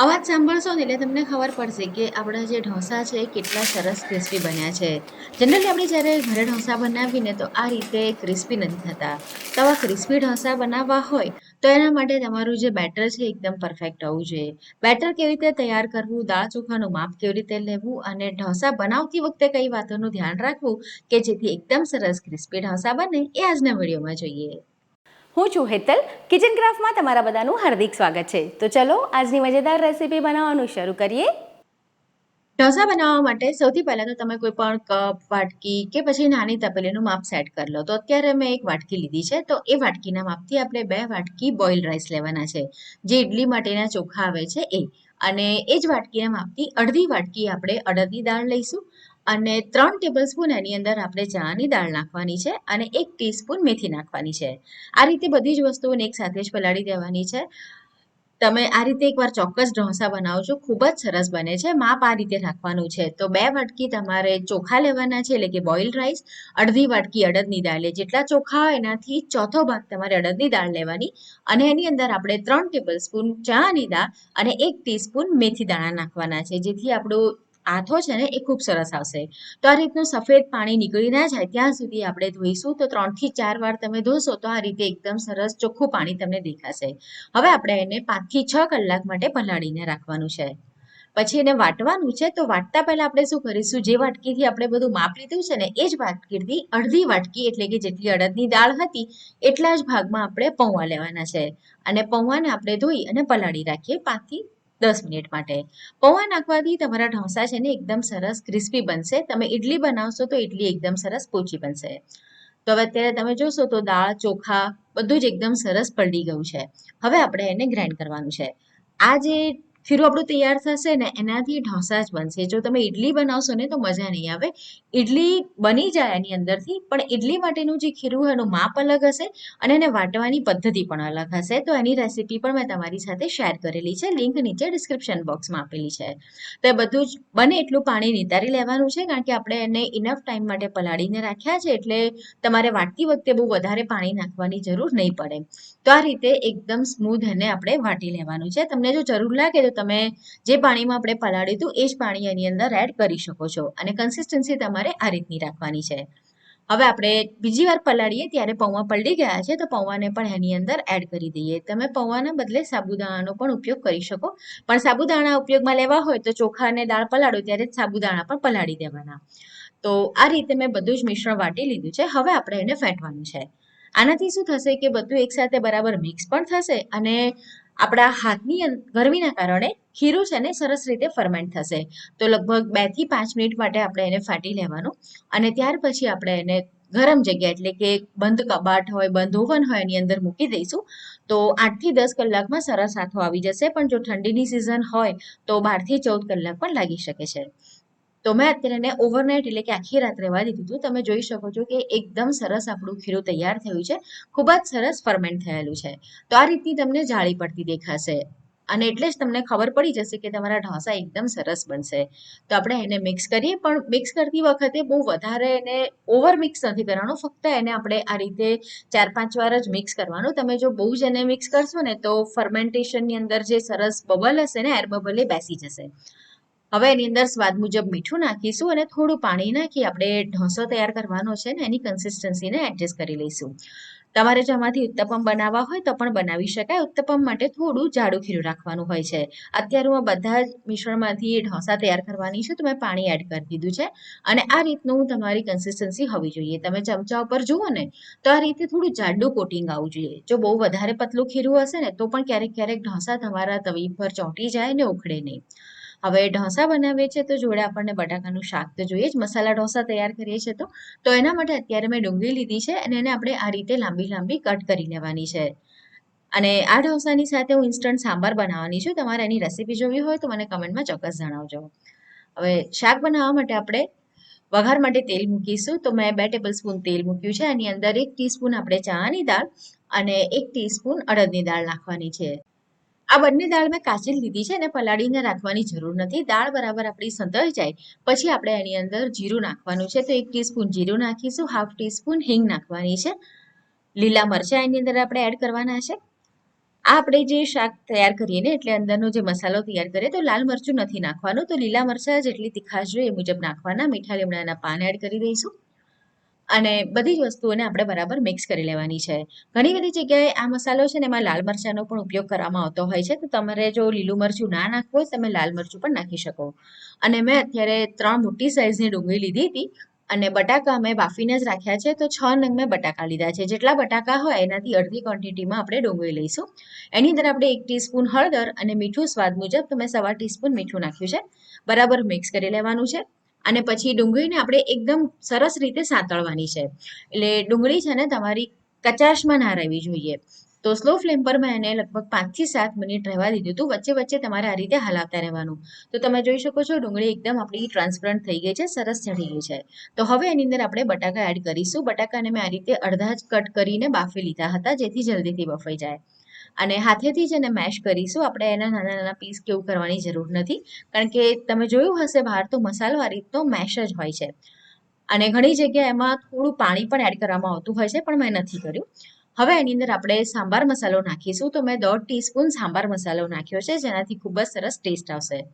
અવાજ સાંભળશો ને એટલે તમને ખબર પડશે કે આપણા જે ઢોસા છે એ કેટલા સરસ ક્રિસ્પી બન્યા છે. જનરલી આપણે જ્યારે ઘરે ઢોસા બનાવીને તો આ રીતે ક્રિસ્પી નથી થતા. તો આવા ક્રિસ્પી ઢોસા બનાવવા હોય તો એના માટે તમારું જે બેટર છે એકદમ પરફેક્ટ હોવું જોઈએ. બેટર કેવી રીતે તૈયાર કરવું, દાળ ચોખાનું માપ કેવી રીતે લેવું અને ઢોસા બનાવતી વખતે કઈ વાતોનું ધ્યાન રાખવું કે જેથી એકદમ સરસ ક્રિસ્પી ઢોસા બને એ આજના વિડીયોમાં જોઈએ. હું છું હેતલ. કિચન ક્રાફ્ટમાં તમારા બધાનું હાર્દિક સ્વાગત છે. તો ચલો, આજની મજેદાર રેસીપી બનાવવાનું શરૂ કરીએ. ઢોસા બનાવવા માટે સૌથી પહેલા તો તમે કોઈ પણ કપ, વાટકી કે પછી નાની તપેલીનું માપ સેટ કરી લો. તો અત્યારે મેં એક વાટકી લીધી છે. તો એ વાટકીના માપથી આપણે બે વાટકી બોઇલ રાઈસ લેવાના છે. જે ઇડલી માટેના ચોખા આવે છે એ. અને એ જ વાટકીના માપથી અડધી વાટકી આપણે અડદની દાળ લઈશું. અને ત્રણ ટેબલ સ્પૂન એની અંદર આપણે ચણાની દાળ નાખવાની છે અને એક ટીસ્પૂન મેથી નાખવાની છે. આ રીતે બધી જ વસ્તુઓને એક સાથે જ પલાળી દેવાની છે. તમે આ રીતે એકવાર ચોક્કસ ઢોસા બનાવજો, ખૂબ જ સરસ બને છે. માપ આ રીતે રાખવાનું છે. તો બે વાટકી તમારે ચોખા લેવાના છે, એટલે કે બોઇલ્ડ રાઈસ અડધી વાટકી અડદની દાળ જેટલા ચોખા હોય એનાથી ચોથો ભાગ તમારે અડદની દાળ લેવાની. અને એની અંદર આપણે ત્રણ ટેબલ સ્પૂન ચણાની દાળ અને એક ટીસ્પૂન મેથી દાણા નાખવાના છે. જેથી આપણું આથો છે ને, એ ખૂબ સરસ આવશે. તો આ રીતનું સફેદ પાણી નીકળી ના જાય, ત્યાં સુધી આપણે ધોઈશું. તો ત્રણથી ચાર વાર તમે ધોશો, તો આ રીતે એકદમ સરસ ચોખ્ખું પાણી તમને દેખાશે. હવે આપણે એને પાંચથી છ કલાક માટે પલાળીને રાખવાનું છે. પછી એને વાટવાનું છે, તો વાટતા પહેલા આપણે શું કરીશું? જે વાટકીથી આપણે બધું માપ લીધું છે ને, એ જ વાટકીથી અડધી વાટકી, એટલે કે જેટલી અડદની દાળ હતી, એટલા જ ભાગમાં આપણે પૌવા લેવાના છે. અને પૌવાને આપણે ધોઈ અને પલાળી રાખીએ પાંચથી દસ મિનિટ માટે. પૌવા નાખવાથી તમારા ઢોસા છે ને એકદમ સરસ ક્રિસ્પી બનશે. તમે ઇડલી બનાવશો તો ઇડલી એકદમ સરસ પોચી બનશે. તો હવે અત્યારે તમે જોશો તો દાળ, ચોખા બધું જ એકદમ સરસ પલળી ગયું છે. હવે આપણે એને ગ્રાઇન્ડ કરવાનું છે. આ જે ખીરું આપણું તૈયાર થશે ને એનાથી ઢોસા જ બનશે. જો તમે ઇડલી બનાવશો ને તો મજા નહીં આવે. ઇડલી બની જાય એની અંદરથી, પણ ઇડલી માટેનું જે ખીરું એનું માપ અલગ હશે અને એને વાટવાની પદ્ધતિ પણ અલગ હશે. તો એની રેસીપી પણ મેં તમારી સાથે શેર કરેલી છે. લિંક નીચે ડિસ્ક્રિપ્શન બોક્સમાં આપેલી છે. તો એ બધું જ બને એટલું પાણી નિતારી લેવાનું છે, કારણ કે આપણે એને ઇનફ ટાઈમ માટે પલાળીને રાખ્યા છે, એટલે તમારે વાટતી વખતે બહુ વધારે પાણી નાખવાની જરૂર નહીં પડે. તો આ રીતે એકદમ સ્મૂધ એને આપણે વાટી લેવાનું છે. તમને જો જરૂર લાગે તો તમે જે પાણીમાં આપણે પલાળ્યું હતું, એ જ પાણી એની અંદર એડ કરી શકો છો. અને કન્સિસ્ટન્સી તમારે આ રીતની રાખવાની છે. હવે આપણે બીજી વાર પલાળીએ, ત્યારે પૌવા પલળી ગયા છે, તો પૌવાને પણ એની અંદર એડ કરી દઈએ. તમે પૌવાના બદલે સાબુદાણાનો પણ ઉપયોગ કરી શકો. પણ સાબુદાણા ઉપયોગમાં લેવા હોય તો ચોખા અને દાળ પલાળો, ત્યારે સાબુદાણા પણ પલાળી દેવાના. તો આ રીતે મેં બધું જ મિશ્રણ વાટી લીધું છે. હવે આપણે એને ફેંટવાનું છે. આનાથી શું થશે કે બધું એકસાથે બરાબર મિક્સ પણ થશે અને આપણા હાથની ગરમીના કારણે ખીરું છે ને સરસ રીતે ફરમેન્ટ થશે. તો લગભગ બેથી પાંચ મિનિટ માટે આપણે એને ફાટી લેવાનું અને ત્યાર પછી આપણે એને ગરમ જગ્યા, એટલે કે બંધ કબાટ હોય, બંધ ઓવન હોય એની અંદર મૂકી દઈશું. તો આઠથી દસ કલાકમાં સરસ હાથો આવી જશે, પણ જો ઠંડીની સિઝન હોય તો બારથી ચૌદ કલાક પણ લાગી શકે છે. તો મેં અત્યારે એને ઓવરનાઇટ એટલે કે આખી રાત રહેવા દીધું હતું. તમે જોઈ શકો છો કે એકદમ સરસ આપણું ખીરું તૈયાર થયું છે. ખૂબ જ સરસ ફરમેન્ટ થયેલું છે. તો આ રીતની તમને જાળી પડતી દેખાશે. અને એટલે જ તમને ખબર પડી જશે કે તમારા ઢોસા એકદમ સરસ બનશે. તો આપણે એને મિક્સ કરીએ, પણ મિક્સ કરતી વખતે બહુ વધારે એને ઓવર મિક્સ નથી કરવાનું. ફક્ત એને આપણે આ રીતે ચાર પાંચ વાર જ મિક્સ કરવાનું. તમે જો બહુ જ એને મિક્સ કરશો ને તો ફર્મેન્ટેશનની અંદર જે સરસ બબલ હશે ને એર બબલ એ બેસી જશે. હવે એની અંદર સ્વાદ મુજબ મીઠું નાખીશું અને થોડું પાણી નાખી આપણે ઢોસો તૈયાર કરવાનો છે ને એની કન્સિસ્ટન્સીને એડજસ્ટ કરી લઈશું. તમારે જો આમાંથી ઉત્તપમ બનાવવા હોય તો પણ બનાવી શકાય. ઉત્તપમ માટે થોડું જાડું ખીરું રાખવાનું હોય છે. અત્યારે હું બધા જ મિશ્રણમાંથી ઢોસા તૈયાર કરવાની છું. તો મેં પાણી એડ કરી દીધું છે. અને આ રીતનું તમારી કન્સિસ્ટન્સી હોવી જોઈએ. તમે ચમચા ઉપર જુઓ ને, તો આ રીતે થોડું જાડું કોટિંગ આવવું જોઈએ. જો બહુ વધારે પતલું ખીરું હશે ને, તો પણ ક્યારેક ક્યારેક ઢોસા તમારા તવી પર ચોંટી જાય ને ઉખડે નહીં. હવે ઢોસા બનાવીએ છીએ તો જોડે આપણને બટાકાનું શાક તો જોઈએ જ. મસાલા ઢોસા તૈયાર કરીએ છીએ તો. તો એના માટે અત્યારે મેં ડુંગળી લીધી છે અને એને આપણે આ રીતે લાંબી લાંબી કટ કરી લેવાની છે. અને આ ઢોસાની સાથે હું ઇન્સ્ટન્ટ સાંભાર બનાવવાની છું. તમારે એની રેસીપી જોવી હોય તો મને કમેન્ટમાં ચોક્કસ જણાવજો. હવે શાક બનાવવા માટે આપણે વઘાર માટે તેલ મૂકીશું. તો મેં બે ટેબલ સ્પૂન તેલ મૂક્યું છે. એની અંદર એક ટીસ્પૂન આપણે ચાની દાળ અને એક ટીસ્પૂન અડદની દાળ નાખવાની છે. આ બંને દાળ મેં કાચી લીધી છે અને પલાળીને રાખવાની જરૂર નથી. દાળ બરાબર આપણી સંતળ જાય. પછી આપણે એની અંદર જીરું નાખવાનું છે. તો એક ટીસ્પૂન જીરું નાખીશું, હાફ ટીસ્પૂન હિંગ નાખવાની છે. લીલા મરચાં એની અંદર આપણે એડ કરવાના છે. આ આપણે જે શાક તૈયાર કરીએ ને, એટલે અંદરનો જે મસાલો તૈયાર કરીએ, તો લાલ મરચું નથી નાખવાનું. તો લીલા મરચાં જેટલી તીખાશ જોઈએ એ મુજબ નાખવાના. મીઠા લીમડાના પાન એડ કરી દઈશું. અને બધી જ વસ્તુઓને આપણે બરાબર મિક્સ કરી લેવાની છે. ઘણી બધી જગ્યાએ આ મસાલો છે ને એમાં લાલ મરચાંનો પણ ઉપયોગ કરવામાં આવતો હોય છે. તો તમારે જો લીલું મરચું ના નાખવું હોય તમે લાલ મરચું પણ નાખી શકો. અને મેં અત્યારે ત્રણ મોટી સાઇઝની ડુંગળી લીધી હતી અને બટાકા મેં બાફીને જ રાખ્યા છે. તો છ નંગ મેં બટાકા લીધા છે. જેટલા બટાકા હોય એનાથી અડધી ક્વોન્ટિટીમાં આપણે ડુંગળી લઈશું. એની અંદર આપણે એક ટીસ્પૂન હળદર અને મીઠું સ્વાદ મુજબ તો મેં સવા ટીસ્પૂન મીઠું નાખ્યું છે. બરાબર મિક્સ કરી લેવાનું છે. અને પછી ડુંગળીને આપણે એકદમ સરસ રીતે સાંતળવાની છે. એટલે ડુંગળી છે ને તમારી કચાશમાં ના રહેવી જોઈએ. તો સ્લો ફ્લેમ પર મેં એને લગભગ પાંચથી સાત મિનિટ રહેવા દીધું હતું. વચ્ચે વચ્ચે તમારે આ રીતે હલાવતા રહેવાનું. તો તમે જોઈ શકો છો ડુંગળી એકદમ આપણી ટ્રાન્સપરન્ટ થઈ ગઈ છે, સરસ ચડી ગઈ છે. તો હવે એની અંદર આપણે બટાકા એડ કરીશું. બટાકાને મેં આ રીતે અડધા જ કટ કરીને બાફી લીધા હતા જેથી જલ્દીથી બફાઈ જાય. અને હાથેથી જ એને મેશ કરીશું. આપણે એના નાના નાના પીસ કેવું કરવાની જરૂર નથી. કારણ કે તમે જોયું હશે બહાર તો મસાલો આ રીતનો મેશ જ હોય છે. અને ઘણી જગ્યાએ એમાં થોડું પાણી પણ એડ કરવામાં આવતું હોય છે, પણ મેં નથી કર્યું. હવે એની અંદર આપણે સાંભાર મસાલો નાખીશું. તો મેં દોઢ ટીસ્પૂન સાંભાર મસાલો નાખ્યો છે, જેનાથી ખૂબ જ સરસ ટેસ્ટ આવશે.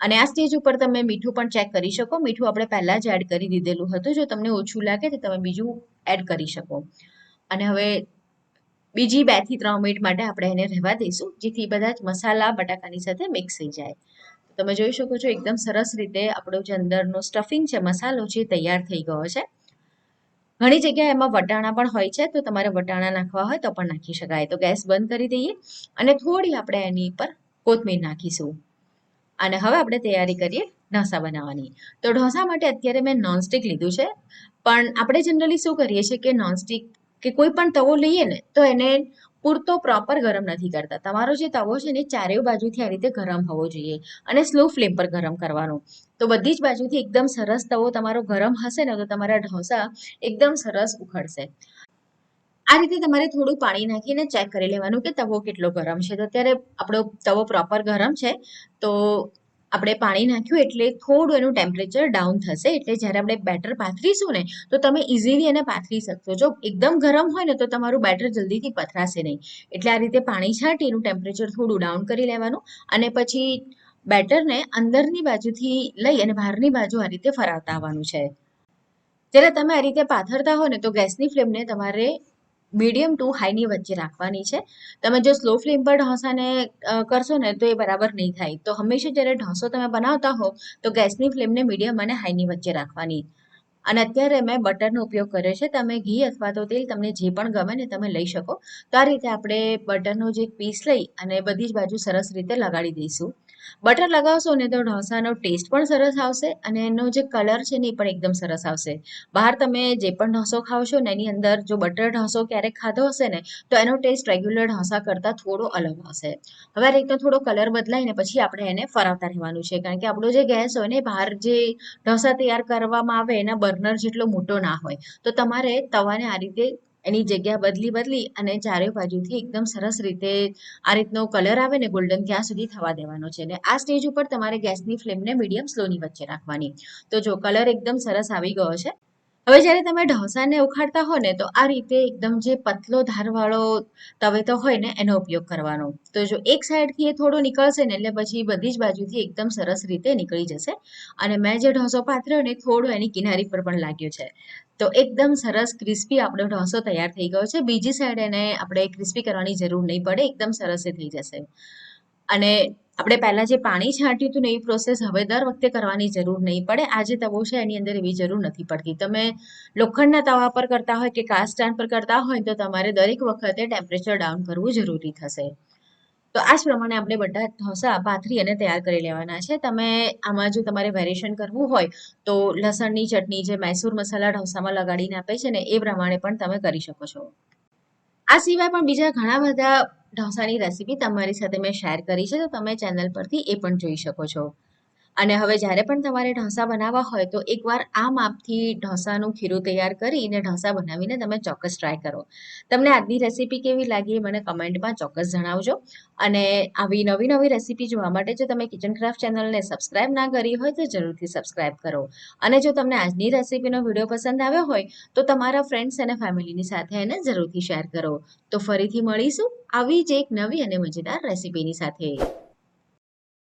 અને આ સ્ટેજ ઉપર તમે મીઠું પણ ચેક કરી શકો. મીઠું આપણે પહેલાં જ એડ કરી દીધેલું હતું. જો તમને ઓછું લાગે તો તમે બીજું એડ કરી શકો. અને હવે બીજી બેથી ત્રણ મિનિટ માટે આપણે એને રહેવા દઈશું, જેથી બધા જ મસાલા, બટાકાની સાથે મિક્સ થઈ જાય. તમે જોઈ શકો છો એકદમ સરસ રીતે આપણો જે અંદરનો સ્ટફિંગ છે, મસાલો છે, તૈયાર થઈ ગયો છે. ઘણી જગ્યાએ એમાં વટાણા પણ હોય છે, તો તમારે વટાણા નાખવા હોય તો પણ નાખી શકાય. તો ગેસ બંધ કરી દઈએ અને થોડી આપણે એની પર કોથમીર નાખીશું. અને હવે આપણે તૈયારી કરીએ ઢોસા બનાવવાની. તો ઢોસા માટે અત્યારે મેં નોનસ્ટિક લીધું છે, પણ આપણે જનરલી શું કરીએ છીએ કે નોનસ્ટિક કે કોઈ પણ તવો લઈએ ને, તો એને પૂરતો પ્રોપર ગરમ નથી કરતા. તમારો જે તવો છે ને ચારેય બાજુથી આ રીતે ગરમ હોવો જોઈએ અને સ્લો ફ્લેમ પર ગરમ કરવાનો. તો બધી જ બાજુથી એકદમ સરસ તવો તમારો ગરમ હશે ને, તો તમારા ઢોસા એકદમ સરસ ઉખડશે. આ રીતે તમારે થોડું પાણી નાખીને ચેક કરી લેવાનું કે તવો કેટલો ગરમ છે. તો અત્યારે આપણો તવો પ્રોપર ગરમ છે. તો આપણે પાણી નાખ્યું એટલે થોડું એનું ટેમ્પરેચર ડાઉન થશે. એટલે જ્યારે આપણે બેટર પાથરીશું ને, તો તમે ઇઝીલી એને પાથરી શકશો. જો એકદમ ગરમ હોય ને, તો તમારું બેટર જલ્દીથી પથરાશે નહીં. એટલે આ રીતે પાણી છાંટી એનું ટેમ્પરેચર થોડું ડાઉન કરી લેવાનું અને પછી બેટરને અંદરની બાજુથી લઈ અને બહારની બાજુ આ રીતે ફરાવતા આવવાનું છે. જ્યારે તમે આ રીતે પાથરતા હો ને, તો ગેસની ફ્લેમને તમારે મીડિયમ ટુ હાઈની વચ્ચે રાખવાની છે. તમે જો સ્લો ફ્લેમ પર ઢોસાને કરશો ને તો એ બરાબર નહીં થાય. તો હંમેશા જ્યારે ઢોસો તમે બનાવતા હો, તો ગેસની ફ્લેમને મીડિયમ અને હાઈની વચ્ચે રાખવાની. અને અત્યારે મેં બટરનો ઉપયોગ કર્યો છે. તમે ઘી અથવા તો તેલ તમને જે પણ ગમે ને તમે લઈ શકો. તો આ રીતે આપણે બટરનો જે પીસ લઈ અને બધી જ બાજુ સરસ રીતે લગાડી દઈશું. બટર લગાવશો ને તો ઢોસાનો ટેસ્ટ પણ સરસ આવશે અને એનો જે કલર છે ને એ પણ એકદમ સરસ આવશે. બહાર તમે જે પણ ઢોસો ખાવશો ને એની અંદર જો બટર ઢોસો ક્યારેક ખાધો હશે ને, તો એનો ટેસ્ટ રેગ્યુલર ઢોસા કરતાં થોડો અલગ આવશે હવે આ રીતનો થોડો કલર બદલાઈને પછી આપણે એને ફરાવતા રહેવાનું છે. કારણ કે આપણો જે ગેસ હોય ને બહાર જે ઢોસા તૈયાર કરવામાં આવે એના બર્નર જેટલો મોટો ના હોય. તો તમારે તવાને આ રીતે એની જગ્યા બદલી બદલી અને ચારે બાજુથી એકદમ સરસ રીતે આ રીતનો કલર આવે ને ગોલ્ડન ત્યાં સુધી થવા દેવાનો છે. અને આ સ્ટેજ ઉપર તમારે ગેસની ફ્લેમને મીડિયમ સ્લોની વચ્ચે રાખવાની. તો જો કલર એકદમ સરસ આવી ગયો છે. હવે જ્યારે તમે ઢોસાને ઉખાડતા હો ને, તો આ રીતે એકદમ જે પતલો ધારવાળો તવેતો હોય ને, એનો ઉપયોગ કરવાનો. તો જો એક સાઈડથી એ થોડો નીકળશે ને, એટલે પછી બધી જ બાજુથી એકદમ સરસ રીતે નીકળી જશે. અને મેં જે ઢોસો પાથર્યો ને થોડું એની કિનારી પર પણ લાગ્યું છે. તો એકદમ સરસ ક્રિસ્પી આપણો ઢોસો તૈયાર થઈ ગયો છે. બીજી સાઈડ એને આપણે ક્રિસ્પી કરવાની જરૂર નહીં પડે, એકદમ સરસ એ થઈ જશે. અને આપણે પહેલાં જે પાણી છાંટ્યું હતું ને એ પ્રોસેસ હવે દર વખતે કરવાની જરૂર નહીં પડે. આ તવો છે, એની અંદર એવી જરૂર નથી પડતી. તમે લોખંડના તવા પર કરતા હોય કે કાસ્ટ સ્ટાન્ડ પર કરતા હોય તો તમારે દરેક વખતે ટેમ્પરેચર ડાઉન કરવું જરૂરી થશે. તો આ જ પ્રમાણે આપણે બધા ઢોસા, પાથરી અને તૈયાર કરી લેવાના છે. તમે આમાં જો તમારે વેરિએશન કરવું હોય તો લસણની ચટણી જે મૈસૂર મસાલા ઢોસામાં લગાડીને આપે છે ને એ પ્રમાણે પણ તમે કરી શકો છો. આ સિવાય પણ બીજા ઘણા બધા ઢોસાની રેસીપી તમારી સાથે મેં શેર કરી છે, તો તમે ચેનલ પરથી એ પણ જોઈ શકો છો. અને હવે જ્યારે પણ તમારે ઢોસા બનાવવા હોય તો એકવાર આ માપથી ઢોસાનું ખીરું તૈયાર કરીને ઢોસા બનાવીને તમે ચોક્કસ ટ્રાય કરો. તમને આજની રેસીપી કેવી લાગી એ મને કમેન્ટમાં ચોક્કસ જણાવજો. અને આવી નવી નવી રેસીપી જોવા માટે જો તમે કિચન ક્રાફ્ટ ચેનલને સબસ્ક્રાઇબ ના કરી હોય તો જરૂરથી સબસ્ક્રાઇબ કરો. અને જો તમને આજની રેસીપીનો વીડિયો પસંદ આવ્યો હોય તો તમારા ફ્રેન્ડ્સ અને ફેમિલીની સાથે એને જરૂરથી શેર કરો. તો ફરીથી મળીશું આવી જ એક નવી અને મજેદાર રેસીપીની સાથે.